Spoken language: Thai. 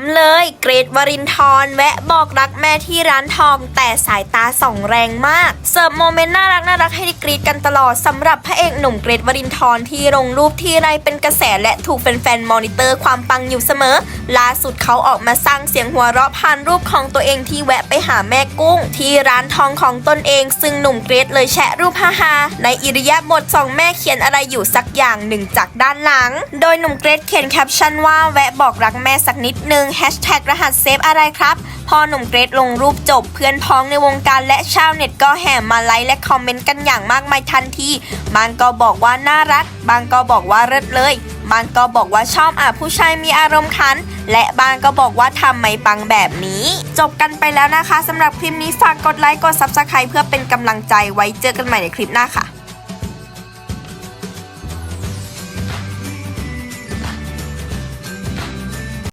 ำเลย เกรทวรินทร์แวะบอกรักแม่ที่ร้านทอง แต่สายตาส่องแรงมาก เสิร์ฟโมเมนต์น่ารักน่ารักให้ได้กรีดกันตลอดสำหรับพระเอกหนุ่มเกรทวรินทร์ที่ลงรูปที่ไรเป็นกระแสและถูกแฟนๆมอนิเตอร์ความปังอยู่เสมอ ล่าสุดเขาออกมาสร้างเสียงหัวเราะผ่านรูปของตัวเองที่แวะไปหาแม่กุ้ง ที่ร้านทองของตนเอง ซึ่งหนุ่มเกรทเลยแชะรูปฮาๆในอิริยาบถสองแม่เขียนอะไรอยู่สักอย่างหนึ่งจากด้านหลัง โดยหนุ่มเกรทเขียนแคปชั่นว่าแวะบอกรักแม่สักนิดนึงแฮชแท็กรหัสเซฟอะไรครับพอหนุ่มเกรทลงรูปจบเพื่อนพ้องในวงการและชาวเน็ตก็แห่มาไลค์และคอมเมนต์กันอย่างมากมายทันที บางก็บอกว่าน่ารัก บางก็บอกว่าเลิศเลย บางก็บอกว่าชอบอะผู้ชายมีอารมณ์ขัน และบางก็บอกว่าทำไมปังแบบนี้ จบกันไปแล้วนะคะสำหรับคลิปนี้ฝากกดไลค์กด Subscribe เพื่อเป็นกำลังใจไว้เจอกันใหม่ในคลิปหน้าค่ะ